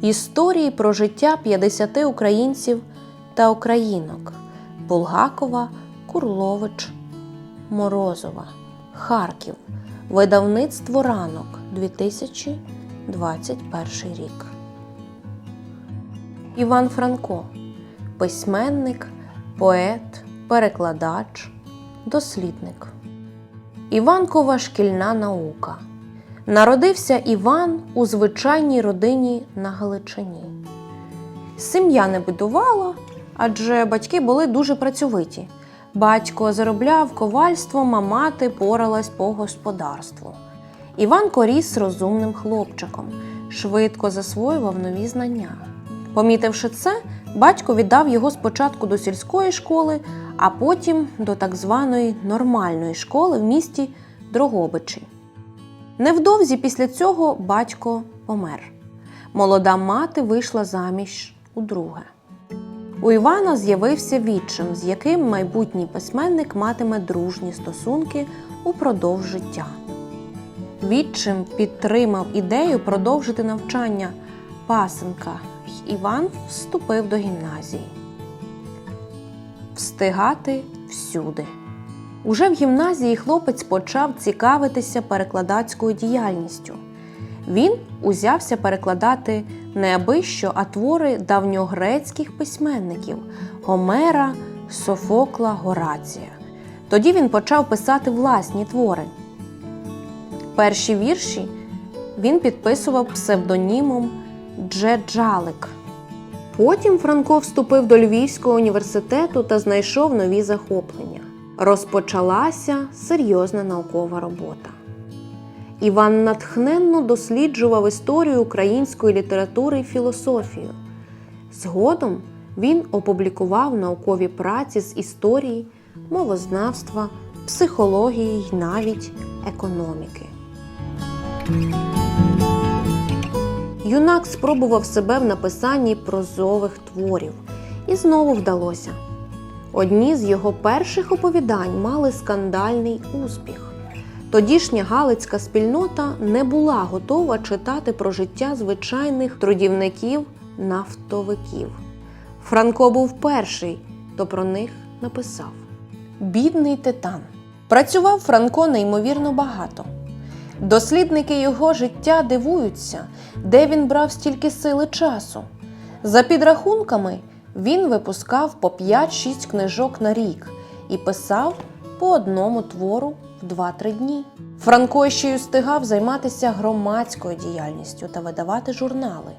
Історії про життя 50 українців та українок Булгакова, Курлович, Морозова, Харків. Видавництво ранок 2021 рік. Іван Франко письменник, поет, перекладач, дослідник. Іванкова шкільна наука. Народився Іван у звичайній родині на Галичині. Сім'я не бідувала, адже батьки були дуже працьовиті. Батько заробляв ковальством, а мати поралась по господарству. Іванко ріс розумним хлопчиком, швидко засвоював нові знання. Помітивши це, батько віддав його спочатку до сільської школи, а потім до так званої нормальної школи в місті Дрогобичі. Невдовзі після цього батько помер. Молода мати вийшла заміж удруге. У Івана з'явився відчим, з яким майбутній письменник матиме дружні стосунки упродовж життя. Відчим підтримав ідею продовжити навчання пасенка, й Іван вступив до гімназії. Встигати всюди. Уже в гімназії хлопець почав цікавитися перекладацькою діяльністю. Він узявся перекладати не аби що, а твори давньогрецьких письменників Гомера, Софокла, Горація. Тоді він почав писати власні твори. Перші вірші він підписував псевдонімом Джеджалик. Потім Франко вступив до Львівського університету та знайшов нові захоплення. Розпочалася серйозна наукова робота. Іван натхненно досліджував історію української літератури і філософію. Згодом він опублікував наукові праці з історії, мовознавства, психології й навіть економіки. Юнак спробував себе в написанні прозових творів, і знову вдалося. Одні з його перших оповідань мали скандальний успіх. Тодішня галицька спільнота не була готова читати про життя звичайних трудівників нафтовиків. Франко був перший, хто про них написав: Бідний титан. Працював Франко неймовірно багато. Дослідники його життя дивуються, де він брав стільки сили часу. За підрахунками, він випускав по 5-6 книжок на рік і писав по одному твору в 2-3 дні. Франко ще й устигав займатися громадською діяльністю та видавати журнали.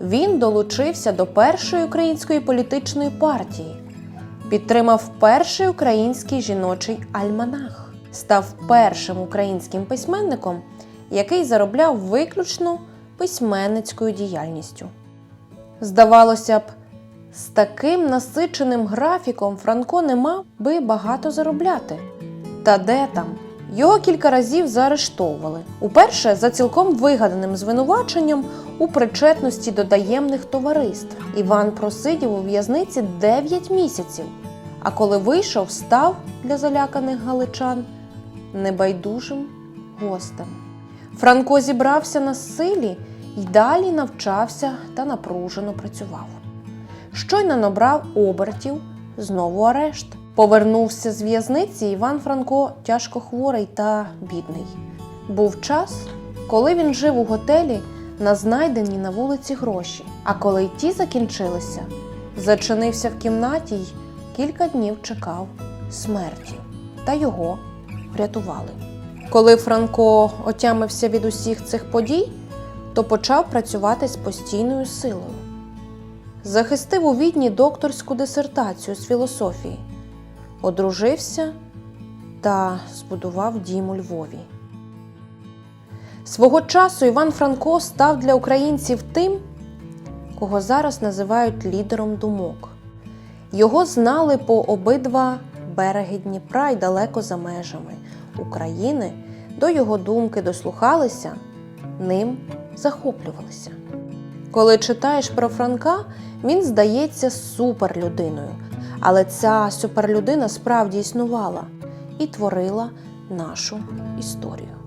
Він долучився до першої української політичної партії, підтримав перший український жіночий альманах, став першим українським письменником, який заробляв виключно письменницькою діяльністю. Здавалося б, з таким насиченим графіком Франко не мав би багато заробляти. Та де там? Його кілька разів заарештовували. Уперше за цілком вигаданим звинуваченням у причетності до таємних товариств. Іван просидів у в'язниці 9 місяців. А коли вийшов, став для заляканих галичан небайдужим гостем. Франко зібрався на силі й далі навчався та напружено працював. Щойно набрав обертів, знову арешт. Повернувся з в'язниці Іван Франко тяжко хворий та бідний. Був час, коли він жив у готелі на знайдені на вулиці гроші. А коли й ті закінчилися, зачинився в кімнаті й кілька днів чекав смерті, та його врятували. Коли Франко отямився від усіх цих подій, то почав працювати з постійною силою. Захистив у відні докторську дисертацію з філософії, одружився та збудував дім у Львові. Свого часу Іван Франко став для українців тим, кого зараз називають лідером думок. Його знали по обидва береги Дніпра й далеко за межами України, до його думки дослухалися, ним захоплювалися. Коли читаєш про Франка, він здається суперлюдиною, але ця суперлюдина справді існувала і творила нашу історію.